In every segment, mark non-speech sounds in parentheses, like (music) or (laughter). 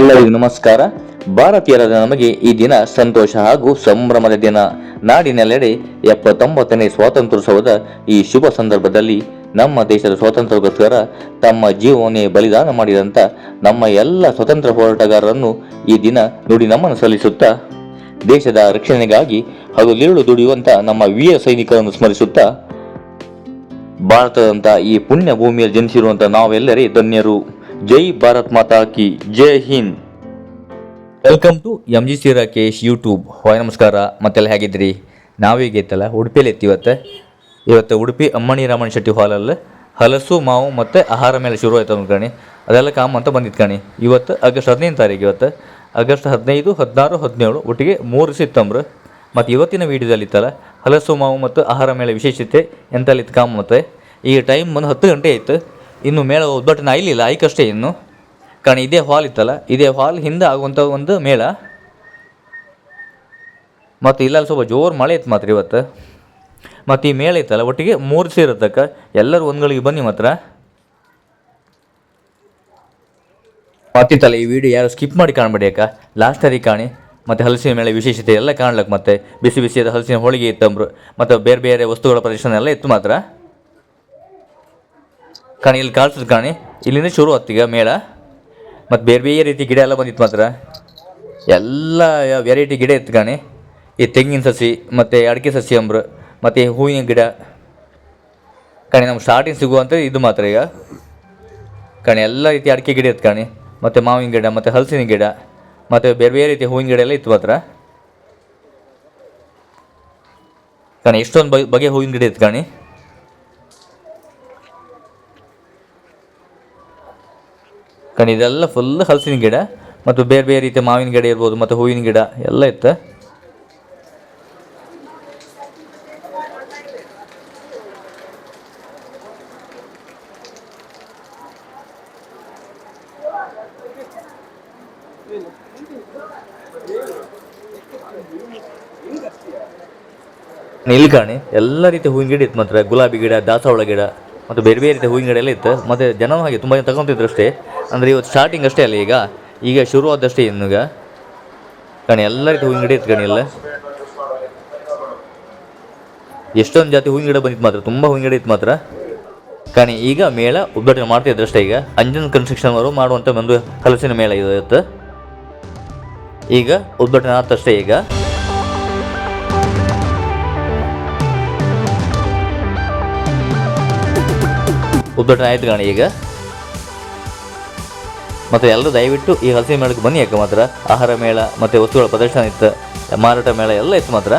ಎಲ್ಲರಿಗೂ ನಮಸ್ಕಾರ. ಭಾರತೀಯರಾದ ನಮಗೆ ಈ ದಿನ ಸಂತೋಷ ಹಾಗೂ ಸಂಭ್ರಮದ ದಿನ. ನಾಡಿನೆಲ್ಲೆಡೆ ಎಪ್ಪತ್ತೊಂಬತ್ತನೇ ಸ್ವಾತಂತ್ರ್ಯೋತ್ಸವದ ಈ ಶುಭ ಸಂದರ್ಭದಲ್ಲಿ ನಮ್ಮ ದೇಶದ ಸ್ವಾತಂತ್ರ್ಯಕ್ಕೋಸ್ಕರ ತಮ್ಮ ಜೀವವನ್ನೇ ಬಲಿದಾನ ಮಾಡಿದಂಥ ನಮ್ಮ ಎಲ್ಲ ಸ್ವತಂತ್ರ ಹೋರಾಟಗಾರರನ್ನು ಈ ದಿನ ನುಡಿ ನಮನ ಸಲ್ಲಿಸುತ್ತಾ, ದೇಶದ ರಕ್ಷಣೆಗಾಗಿ ಹಾಗೂ ನಿರುಳು ದುಡಿಯುವಂಥ ನಮ್ಮ ವೀರ ಸೈನಿಕರನ್ನು ಸ್ಮರಿಸುತ್ತಾ ಭಾರತದಂಥ ಈ ಪುಣ್ಯ ಭೂಮಿಯಲ್ಲಿ ಜನಿಸಿರುವಂಥ ನಾವೆಲ್ಲರೇ ಧನ್ಯರು. ಜೈ ಭಾರತ್ ಮಾತಾ ಕಿ ಜೈ Hind. Welcome to M G C Rakesh YouTube hi ನಮಸ್ಕಾರ. ಮತ್ತೆಲ್ಲ ಹೇಗಿದ್ರಿ ನಾವೀಗ ಇತ್ತಲ್ಲ? ಉಡುಪಿಯಲ್ಲಿ ಐತಿ ಇವತ್ತು. ಇವತ್ತು ಉಡುಪಿ ಅಮ್ಮಣಿ ರಾಮಣ್ಣ ಶೆಟ್ಟಿ ಹಾಲಲ್ಲಿ ಹಲಸು, ಮಾವು ಮತ್ತು ಆಹಾರ ಮೇಲೆ ಶುರು ಆಯ್ತು ಅನ್ಕಣಿ ಅದೆಲ್ಲ ಕಾಮ್ ಅಂತ ಬಂದಿತ್ತು ಕಣಿ. ಇವತ್ತು ಆಗಸ್ಟ್ ಹದಿನೈದು ತಾರೀಕು ಇವತ್ತು. ಆಗಸ್ಟ್ ಹದಿನೈದು, ಹದಿನಾರು, ಹದಿನೇಳು, ಒಟ್ಟಿಗೆ ಮೂರು ಸಿತ್ತಂಬ್ರು ಮತ್ತು ಇವತ್ತಿನ ವೀಡಿಯೋದಲ್ಲಿ ಇತ್ತಲ್ಲ, ಹಲಸು, ಮಾವು ಮತ್ತು ಆಹಾರ ಮೇಲೆ ವಿಶೇಷತೆ ಎಂತಲ್ಲಿತ್ತು ಕಾಮ್ ಮತ್ತು. ಈಗ ಟೈಮ್ ಬಂದು ಹತ್ತು ಗಂಟೆ ಆಯಿತು. ಇನ್ನು ಮೇಳ ಉದ್ಘಾಟನೆ ಆಗಲಿಲ್ಲ ಐಕಷ್ಟೇ ಇನ್ನು. ಕಾರಣ ಇದೇ ಹಾಲ್ ಇತ್ತಲ್ಲ, ಇದೇ ಹಾಲ್ ಹಿಂದೆ ಆಗುವಂಥ ಒಂದು ಮೇಳ. ಮತ್ತು ಇಲ್ಲ ಸ್ವಲ್ಪ ಜೋರು ಮಳೆ ಇತ್ತು ಮಾತ್ರ ಇವತ್ತು. ಮತ್ತು ಈ ಮೇಳ ಇತ್ತಲ್ಲ, ಒಟ್ಟಿಗೆ ಮೂರು ಸೇರತಕ್ಕ ಎಲ್ಲರೂ ಒಂದ್ಗಳಿಗೆ ಬನ್ನಿ ಮಾತ್ರ. ಮತ್ತಿತ್ತಲ್ಲ, ಈ ವಿಡಿಯೋ ಯಾರು ಸ್ಕಿಪ್ ಮಾಡಿ ಕಾಣಬೇಡಿ ಅಕ್ಕ. ಲಾಸ್ಟರಿಗೆ ಕಾಣಿ. ಮತ್ತು ಹಲಸಿನ ಮೇಲೆ ವಿಶೇಷತೆ ಎಲ್ಲ ಕಾಣ್ಲಕ್ಕೆ ಮತ್ತೆ. ಬಿಸಿ ಬಿಸಿಯಾದ ಹಲಸಿನ ಹೋಳಿಗೆ ಇತ್ತಂಬ್ರು ಮತ್ತು ಬೇರೆ ಬೇರೆ ವಸ್ತುಗಳ ಪ್ರದರ್ಶನ ಎಲ್ಲ ಇತ್ತು ಮಾತ್ರ. ಕಾಣಿ, ಇಲ್ಲಿ ಕಾಣಿಸ್ತದೆ ಕಾಣಿ. ಇಲ್ಲಿಂದ ಶುರು ಆತ್ತೀಗ ಮೇಳ. ಮತ್ತು ಬೇರೆ ಬೇರೆ ರೀತಿ ಗಿಡ ಎಲ್ಲ ಬಂದಿತ್ತು ಮಾತ್ರ. ಎಲ್ಲ ವೆರೈಟಿ ಗಿಡ ಇತ್ತು ಕಾಣಿ. ಈ ತೆಂಗಿನ ಸಸಿ, ಮತ್ತು ಅಡಿಕೆ ಸಸಿ ಅಂಬ್ರು, ಮತ್ತು ಹೂವಿನ ಗಿಡ. ಕಾಣಿ, ನಮ್ಗೆ ಸ್ಟಾರ್ಟಿಂಗ್ ಸಿಗುವಂತ ಇದು ಮಾತ್ರ ಈಗ. ಕಾಣಿ, ಎಲ್ಲ ರೀತಿ ಅಡಿಕೆ ಗಿಡ ಇತ್ತು ಕಾಣಿ. ಮತ್ತು ಮಾವಿನ ಗಿಡ, ಮತ್ತು ಹಲಸಿನ ಗಿಡ, ಮತ್ತು ಬೇರೆ ಬೇರೆ ರೀತಿ ಹೂವಿನ ಗಿಡ ಎಲ್ಲ ಇತ್ತು ಮಾತ್ರ. ಕಾಣಿ, ಎಷ್ಟೊಂದು ಬಗೆ ಹೂವಿನ ಗಿಡ ಇತ್ತು ಕಾಣಿ. ಕಾಣಿ, ಇದೆಲ್ಲ ಫುಲ್ ಹಲಸಿನ ಗಿಡ ಮತ್ತು ಬೇರೆ ಬೇರೆ ರೀತಿಯ ಮಾವಿನ ಗಿಡ ಇರ್ಬೋದು ಮತ್ತು ಹೂವಿನ ಗಿಡ ಎಲ್ಲ ಇತ್ತು. ಕಾಣಿ ಎಲ್ಲ ರೀತಿಯ ಹೂವಿನ ಗಿಡ ಇತ್ತು ಮಾತ್ರ. ಗುಲಾಬಿ ಗಿಡ, ದಾಸವಾಳ ಗಿಡ. ಮತ್ತು ಬೇರೆ ಬೇರೆ ರೀತಿಯ ಹೂವಿನ ಗಿಡ ಎಲ್ಲ ಇತ್ತು. ಮತ್ತು ಜನ ಹಾಗೆ ತುಂಬ ಜನ ತಗೊಂತಿದ್ರು ಅಷ್ಟೇ. ಅಂದರೆ ಇವತ್ತು ಸ್ಟಾರ್ಟಿಂಗ್ ಅಷ್ಟೇ ಅಲ್ಲ ಈಗ. ಈಗ ಶುರು ಆದಷ್ಟೇ ಇನ್ನೀಗ ಕಣಿ, ಎಲ್ಲ ರೀತಿ ಹೂವಿನ ಗಿಡ ಇತ್ತು ಕಣಿ ಎಲ್ಲ. ಎಷ್ಟೊಂದು ಜಾತಿ ಹೂವಿನ ಗಿಡ ಬಂದಿತ್ತು ಮಾತ್ರ. ತುಂಬ ಹೂವಿನ ಗಿಡ ಇತ್ತು ಮಾತ್ರ. ಕಾಣಿ, ಈಗ ಮೇಳ ಉದ್ಘಾಟನೆ ಮಾಡ್ತಿದ್ರು ಅಷ್ಟೇ ಈಗ. ಅಂಜನ್ ಕನ್ಸ್ಟ್ರಕ್ಷನ್ ಅವರು ಮಾಡುವಂಥ ಒಂದು ಕಲಸಿನ ಮೇಳ ಇವತ್ತು ಈಗ ಉದ್ಘಾಟನೆ ಆತಷ್ಟೇ ಈಗ. ಉದ್ಘಾಟನೆ ಆಯ್ತು ಕಾಣಿ ಈಗ. ಮತ್ತು ಎಲ್ಲರೂ ದಯವಿಟ್ಟು ಈ ಹಲಸಿನ ಮೇಳಕ್ಕೆ ಬನ್ನಿ ಯಾಕೆ ಮಾತ್ರ. ಆಹಾರ ಮೇಳ, ಮತ್ತು ವಸ್ತುಗಳ ಪ್ರದರ್ಶನ ಇತ್ತು, ಮಾರಾಟ ಮೇಳ ಎಲ್ಲ ಇತ್ತು ಮಾತ್ರ.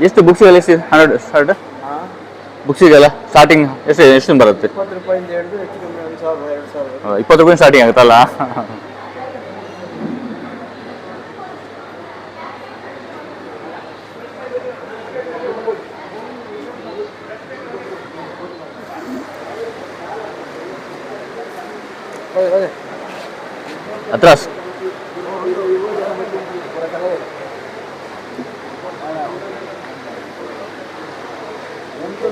ಎಷ್ಟು ಬುಕ್ಸಿಗೆಲ್ಲ ಎಷ್ಟು ಹಂಡ್ರೆಡ್ ಸ್ಟಾರ್ಟ್ ಬುಕ್ಸಿಗೆಲ್ಲ ಸ್ಟಾರ್ಟಿಂಗ್ ಎಷ್ಟು ಎಷ್ಟು ಬರುತ್ತೆ? ಇಪ್ಪತ್ತು ರೂಪಾಯಿ ಸ್ಟಾರ್ಟಿಂಗ್ ಆಗುತ್ತಲ್ಲ? ಅದೇ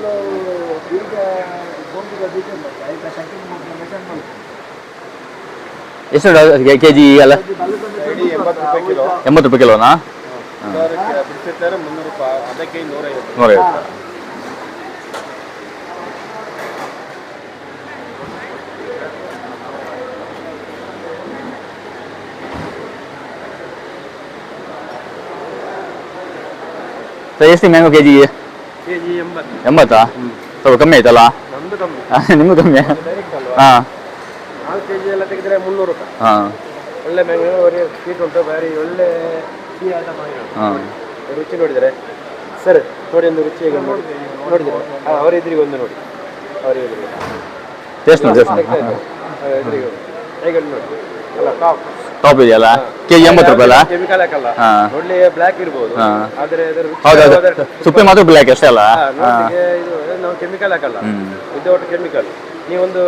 ಎಂತಲೂ ಬೀಜ ಗೋಂಬಿಗ ಬೀಜ ಬರ್ತದೆ ಮೆಷನ್ ಮಾಡಿ ಎಷ್ಟು ಕೆ ಜಿ ಅಲ್ಲ? ಎಂಬತ್ತು ರೂಪಾಯಿ ಕಿಲೋ. ಎಂಬತ್ತು ರೂಪಾಯಿ ಕಿಲೋನಾ? ಮುನ್ನೂರು ರೂಪಾಯಿ ಅದಕ್ಕೆ ನೂರೈವತ್ತು ನೂರೈವತ್ತು ಸರ್ ಎಷ್ಟು ಮ್ಯಾಂಗೋ ಕೆ ಜಿಗೆ ಕೆ ಜಿ ಎಂಬತ್ತು. ಎಂಬತ್ತಾ? ಸ್ವಲ್ಪ ಕಮ್ಮಿ ಆಯ್ತಲ್ಲ? ನಮ್ದು ಕಮ್ಮಿ. (laughs) ನಿಮ್ದು ಕಮ್ಮಿ? ಹಾಂ. ನಾಲ್ಕು ಕೆ ಜಿ ಎಲ್ಲ ತೆಗೆದ್ರೆ ಮುನ್ನೂರು ರೂಪಾಯಿ. ಹಾಂ. ಒಳ್ಳೆ ಮ್ಯಾಂಗೋ ಒಳ್ಳೆ ಸ್ವೀಟ್ ಉಂಟು ಭಾರಿ ಒಳ್ಳೆ ಆದ ಮಾವಿನ ಹಾಂ. ರುಚಿ ನೋಡಿದರೆ. ಸರ್ ನೋಡಿ ಒಂದು ರುಚಿ ಈಗ ನೋಡಿ. ನೋಡಿದರೆ. ಹಾಂ ಅವರ ಎದುರಿಗೆ ಒಂದು ನೋಡಿ. ಅವರ ಎದುರಿಗೆ. ಟೇಸ್ಟ್ ನೋಡಿ ಟೇಸ್ಟ್ ನೋಡಿ. ಹೇಗೆ ನೋಡಿ. ಅಲ್ಲ ಟಾಪ್ ಟಾಪ್ ಇದೆಯಲ್ಲ ಕೆ ಜಿ ಎಂಬತ್ತು ರೂಪಾಯಿ ಅಲ್ಲ ಕೆಮಿಕಲ್ ಹಾಕಲ್ಲ. ಹಾ. ಬ್ಲ್ಯಾಕ್ ಇರ್ಬೋದು. ಹಾ. ಆದ್ರೆ ಅದರ ರುಚಿ ಹೌದೌದು ಸುಪ್ಪಿ ಮಾತ್ರ ಬ್ಲ್ಯಾಕ್ ಅಷ್ಟೇ ಅಲ್ಲ? ಹಾ, ನೋಡ್ಲಿಕ್ಕೆ ಇದು ನಾವು ಕೆಮಿಕಲ್ ಹಾಕಲ್ಲ. ವಿತೌಟ್ ಕೆಮಿಕಲ್ ನೀವೊಂದು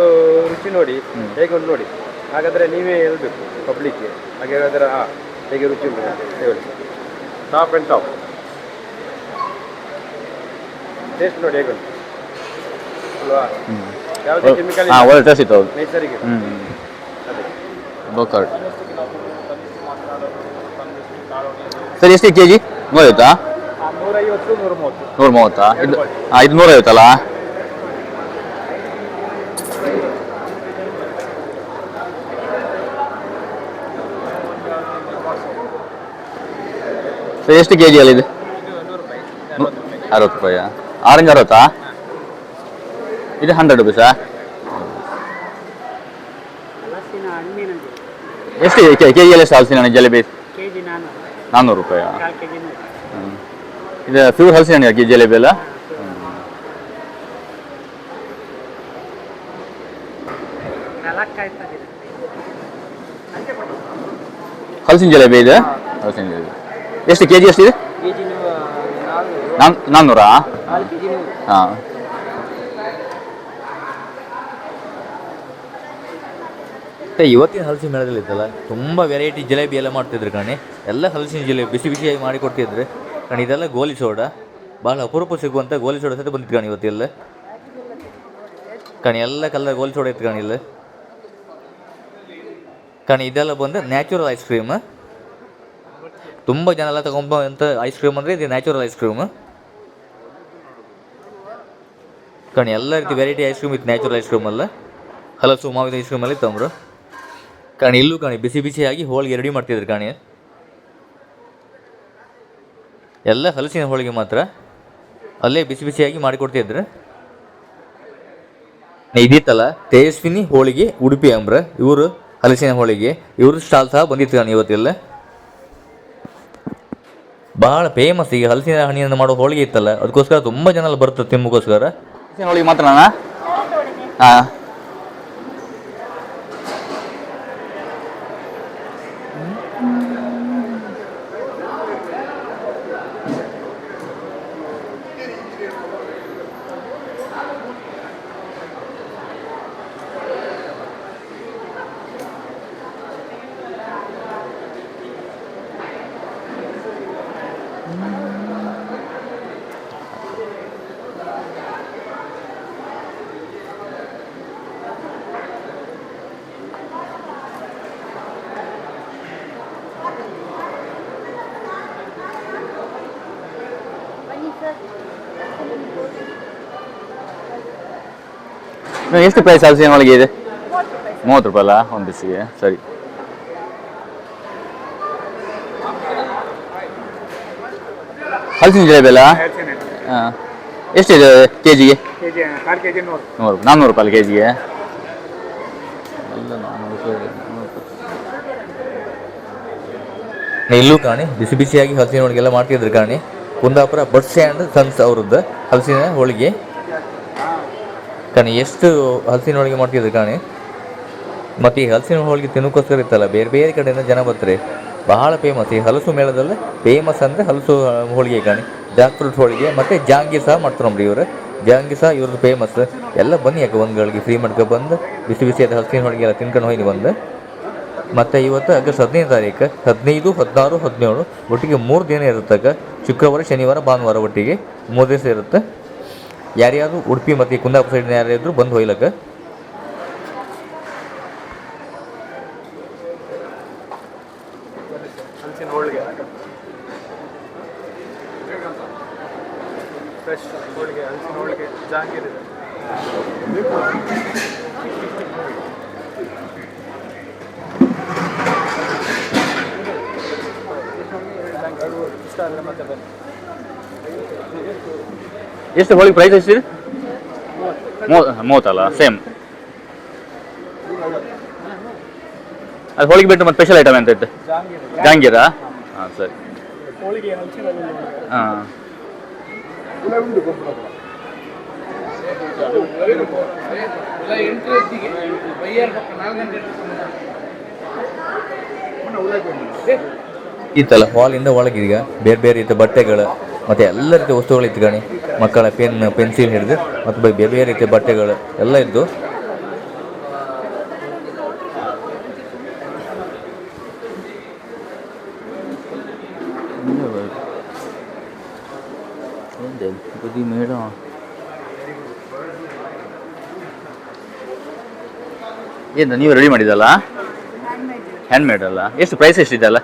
ರುಚಿ ನೋಡಿ ಹೇಗೆ ಒಂದು ನೋಡಿ. ಹಾಗಾದ್ರೆ ನೀವೇ ಹೇಳ್ಬೇಕು ಪಬ್ಲಿಕ್ಗೆ ಹಾಗೆ ಅದರ ಹಾ, ಹೇಗೆ ರುಚಿ ಉಂಟು ಅಂತ ಹೇಳಿ. ಟಾಪ್ ಆ್ಯಂಡ್ ಟಾಪ್ ಟೇಸ್ಟ್ ನೋಡಿ ಹೇಗೆ ಉಂಟು ಅಲ್ವಾ ಯಾವುದೇ ಕೆಮಿಕಲ್ ಹಾಂ ಒಳ್ಳೆ ಟೇಸ್ಟ್ ಇತ್ತು ಹೌದು. ನೈಸರ್ಗಿಕ ಹ್ಞೂ ಅದೇ. ಬೋಕಾರ್ಡ್ ಸರ್ ಎಷ್ಟು ಕೆ ಜಿ ನೂರೈವತ್ತಾ ನೂರ ಮೂವತ್ತು ಇದು ಇದು ನೂರೈವತ್ತಲ್ಲ? ಸರ್ ಎಷ್ಟು ಕೆ ಜಿ ಅಲ್ಲಿ ಇದು? ಅರವತ್ತು ರೂಪಾಯಿ. ಆರೆಂಜ್ ಅರವತ್ತಾ? ಇದು ಹಂಡ್ರೆಡ್ ರುಪೀಸಾ ಎಷ್ಟು ಕೆ ಜಿ ಅಲ್ಲಿ ಎಷ್ಟು ಹಲಸಿನ ಹಣ್ಣು ಜಲೇಬಿ? ನಾನ್ನೂರು ರೂಪಾಯಿ. ಇದು ಪ್ಯೂರ್ ಹಲಸಿನ ಹಣ್ಣು ಹಾಕಿ ಜಲೇಬಿ ಆಯ್ತದೆ ಹಲಸಿನ ಜಲೇಬಿ ಇದೆ? ಹಲಸಿನ ಜಲೇಬಿ ಎಷ್ಟು ಕೆ ಜಿ ಎಷ್ಟಿದೆ ನಾನ್ನೂರಾ? ಹಾಂ. ಮತ್ತೆ ಇವತ್ತಿನ ಹಲಸಿನ ಮೇಳದಲ್ಲಿ ಇತ್ತಲ್ಲ, ತುಂಬ ವೆರೈಟಿ ಜಿಲೇಬಿ ಎಲ್ಲ ಮಾಡ್ತಿದ್ರು ಕಣೆ. ಎಲ್ಲ ಹಲಸಿನ ಜಿಲೇಬಿ, ಬಿಸಿ ಬಿಸಿಯಾಗಿ ಮಾಡಿ ಕೊಡ್ತಿದ್ರು. ಕಣೆ, ಇದೆಲ್ಲ ಗೋಲಿ ಸೋಡಾ. ಭಾಳ ಅಪರೂಪ ಸಿಗುವಂಥ ಗೋಲಿ ಸೋಡಾ ಸಹಿತ ಬಂದಿತ್ತು ಕಣೆ ಇವತ್ತೆಲ್ಲ ಕಣಿ, ಎಲ್ಲ ಕಲರ್ ಗೋಲಿ ಸೋಡಾ ಇತ್ತು ಕಣಿ ಇಲ್ಲ. ಕಣಿ, ಇದೆಲ್ಲ ಬಂದು ನ್ಯಾಚುರಲ್ ಐಸ್ ಕ್ರೀಮ್ ತುಂಬ ಜನ ಎಲ್ಲ ತಗೊಂಬಂಥ ಐಸ್ ಕ್ರೀಮ್ ಅಂದರೆ ಇದು ನ್ಯಾಚುರಲ್ ಐಸ್ ಕ್ರೀಮ್ ಕಣಿ, ಎಲ್ಲ ರೀತಿ ವೆರೈಟಿ ಐಸ್ ಕ್ರೀಮ್ ಇತ್ತು ನ್ಯಾಚುರಲ್ ಐಸ್ ಕ್ರೀಮ್ ಅಲ್ಲ ಹಲಸು, ಮಾವಿನ ಐಸ್ ಕ್ರೀಮಲ್ಲಿ ತಂದ್ರು ಕಾಣಿ ಇಲ್ಲೂ ಕಾಣಿ ಬಿಸಿ ಬಿಸಿಯಾಗಿ ಹೋಳಿಗೆ ರೆಡಿ ಮಾಡ್ತಿದ್ರು ಕಾಣಿ. ಎಲ್ಲ ಹಲಸಿನ ಹೋಳಿಗೆ ಮಾತ್ರ. ಅಲ್ಲೇ ಬಿಸಿ ಬಿಸಿಯಾಗಿ ಮಾಡಿಕೊಡ್ತಿದ್ರು ಇದಿತ್ತಲ್ಲ ತೇಜಸ್ವಿನಿ ಹೋಳಿಗೆ ಉಡುಪಿ ಅಂಬ್ರ ಇವರು ಹಲಸಿನ ಹೋಳಿಗೆ ಇವರು ಸ್ಟಾಲ್ ಸಹ ಬಂದಿತ್ತು ಕಾಣಿ ಇವತ್ತೆಲ್ಲ. ಬಹಳ ಫೇಮಸ್ ಈಗ ಹಲಸಿನ ಹಣ್ಣಿನಿಂದ ಮಾಡೋ ಹೋಳಿಗೆ ಇತ್ತಲ್ಲ ಅದಕ್ಕೋಸ್ಕರ ತುಂಬ ಜನ ಬರ್ತಾರೆ ತಿನ್ನೋಕ್ಕೋಸ್ಕರ ಹಲಸಿನ ಹೋಳಿಗೆ ಮಾತ್ರನಾ ಹಾಂ. ಎಷ್ಟು ಪ್ರೈಸ್ ಹಲಸಿನ ಹೋಳಿಗೆ ಇದೆ? ಮೂವತ್ತು ರೂಪಾಯಿ ಅಲ್ಲ ಒಂದು ಬಿಸಿಗೆ ಸರಿ. ಹಲಸಿನ ಜಿಲೇಬಿ ಅಲ್ಲ ಹಾಂ. ಎಷ್ಟಿದೆ ಕೆ ಜಿಗೆ ನೂರು. ನೂರು ನಾನ್ನೂರು ರೂಪಾಯಿ ಕೆ ಜಿಗೆ ಇಲ್ಲೂ ಕಾಣಿ ಬಿಸಿ ಬಿಸಿಯಾಗಿ ಹಲಸಿನ ಹೋಳಿಗೆ ಎಲ್ಲ ಮಾಡ್ತಿದ್ರು ಕಾಣಿ. ಕುಂದಾಪುರ ಬಸ್ ಸ್ಟ್ಯಾಂಡ್ ಸನ್ಸ್ ಅವ್ರದ್ದು ಹಲಸಿನ ಹೋಳಿಗೆ. ಕಾಣಿ, ಎಷ್ಟು ಹಲಸಿನ ಹೋಳಿಗೆ ಮಾಡ್ತಿದ್ರು ಕಾಣಿ. ಮತ್ತು ಈ ಹಲಸಿನ ಹೋಳಿಗೆ ತಿನ್ನೋಕ್ಕೋಸ್ಕರ ಇತ್ತಲ್ಲ, ಬೇರೆ ಬೇರೆ ಕಡೆಯಿಂದ ಜನ ಬರ್ತಾರೆ. ಬಹಳ ಫೇಮಸ್ ಈ ಹಲಸು ಮೇಳದಲ್ಲಿ ಫೇಮಸ್ ಅಂದರೆ ಹಲಸು ಹೋಳಿಗೆ ಕಾಣಿ. ಜಾಕ್ ಫ್ರೂಟ್ ಹೋಳಿಗೆ, ಮತ್ತು ಜಾಂಗಿ ಸಹ ಮಾಡ್ತಾರೆ ನಮ್ಮ ಇವರು. ಜಾಂಗಿ ಸಹ ಇವ್ರದ್ದು ಫೇಮಸ್ ಎಲ್ಲ ಬನ್ನಿ ಯಾಕೆ ಒಂದ್ಗಳಿಗೆ ಫ್ರೀ ಮಾಡ್ಕೊ ಬಂದು, ಬಿಸಿ ಬಿಸಿಯಾದ ಹಲಸಿನ ಹೋಳಿಗೆ ಎಲ್ಲ ತಿನ್ಕೊಂಡು ಹೋಗಿ ಬಂದು. ಮತ್ತು ಇವತ್ತು ಆಗಸ್ಟ್ ಹದಿನೈದು ತಾರೀಕು, ಹದಿನೈದು, ಹದಿನಾರು, ಹದಿನೇಳು, ಒಟ್ಟಿಗೆ ಮೂರು ದಿನ ಇರುತ್ತಾಗ ಶುಕ್ರವಾರ, ಶನಿವಾರ, ಭಾನುವಾರ ಒಟ್ಟಿಗೆ ಮೂರು ದಿವಸ ಇರುತ್ತೆ. ಯಾರ್ಯಾರು ಉಡುಪಿ ಮತ್ತು ಕುಂದಾಪುರ ಸೈಡ್ನ ಯಾರ್ಯಾದ್ರು ಬಂದು ಹೋಯ್ಲಕ್ಕ ಮತ್ತೆ ಎಷ್ಟು ಹೋಳಿಗೆ ಪ್ರೈಸ್ ಎಷ್ಟಿದೆ ಮೂವ ಮೂವತ್ತಲ್ಲ ಸೇಮ್ ಅದು ಹೋಳಿಗೆ ಬಿಟ್ಟು ಮತ್ತೆ ಸ್ಪೆಷಲ್ ಐಟಮ್ ಎಂತ ಇತ್ತು? ಜಹಾಂಗೀರಾ ಜಾಂಗೀರಾ. ಹಾಂ ಸರಿ. ಹಾಂ. ಇತ್ತಲ್ಲ ಹಾಲಿಂದ ಒಳಗೆ ಈಗ ಬೇರೆ ಬೇರೆ ಇತ್ತು ಬಟ್ಟೆಗಳು. ಮತ್ತು ಎಲ್ಲ ರೀತಿಯ ವಸ್ತುಗಳು ಇತ್ತು ಗಣಿ. ಮಕ್ಕಳ ಪೆನ್ ಪೆನ್ಸಿಲ್ ಹಿಡಿದು ಮತ್ತು ಬೇರೆ ಬೇರೆ ರೀತಿಯ ಬಟ್ಟೆಗಳು ಎಲ್ಲ ಇದ್ದು. ಏನು ನೀವು ರೆಡಿ ಮಾಡಿದಲ್ಲ ಹ್ಯಾಂಡ್ ಮೇಡ್ ಅಲ್ಲ? ಎಷ್ಟು ಪ್ರೈಸ್ ಎಷ್ಟಿದೆ ಅಲ್ಲ?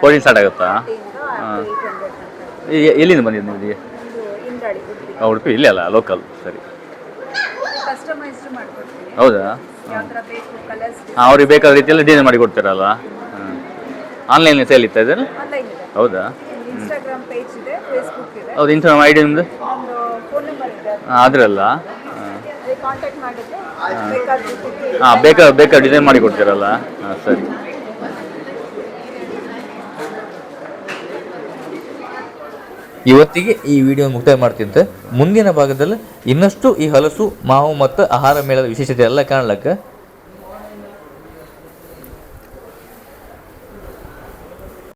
ಫೋರ್ಟೀನ್ ಸ್ಟಾರ್ಟ್ ಆಗುತ್ತಾ. ಎ- ಎಲ್ಲಿಂದ ಬಂದಿದ್ದು ನಿಮಗೆ ಇಲ್ಲಿಗೆ? ಇಂದ್ರಾಳಿ ಉಡುಪಿ. ಇಲ್ಲ ಅಲ್ಲ ಲೋಕಲ್ ಸರಿ. ಕಸ್ಟಮೈಸ್ಡ್ ಮಾಡ್ಕೊಡ್ತೀವಿ. ಹೌದಾ? ಯಾವ ಥರ ಬೇಕು ಕಲರ್ಸ್ ಹಾಂ ಅವ್ರಿಗೆ ಬೇಕಾದ ರೀತಿಯಲ್ಲಿ ಡಿಸೈನ್ ಮಾಡಿ ಕೊಡ್ತೀರಲ್ಲ ಹಾಂ. ಆನ್ಲೈನ್ ಸೇಲ್ ಇತ್ತಾ ಇದೆ. ಹೌದಾ? ಇನ್ಸ್ಟಾಗ್ರಾಮ್ ಪೇಜ್ ಇದೆ ಫೇಸ್ಬುಕ್ ಇದೆ. ಹೌದು ಇನ್ಸ್ಟಾಗ್ರಾಮ್ ಐ ಡಿ ನಿಮ್ಮದು ಒಂದು ಫೋನ್ ನಂಬರ್ ಇದೆ. ಅದರಲ್ಲ? ಅದೇ ಕಾಂಟ್ಯಾಕ್ಟ್ ಮಾಡಿದ್ರೆ ಬೇಕಾದ ಹಾಂ ಬೇಕಾ ಬೇಕಾದ ಡಿಸೈನ್ ಮಾಡಿ ಕೊಡ್ತೀರಲ್ಲ? ಹಾಂ ಸರಿ. ಇವತ್ತಿಗೆ ಈ ವಿಡಿಯೋ ಮುಕ್ತಾಯ ಮಾಡ್ತಿದ್ದೆ. ಮುಂದಿನ ಭಾಗದಲ್ಲಿ ಇನ್ನಷ್ಟು ಈ ಹಲಸು, ಮಾವು ಮತ್ತು ಆಹಾರ ಮೇಳದ ವಿಶೇಷತೆ ಎಲ್ಲ ಕಾಣ್ಲಕ್ಕ.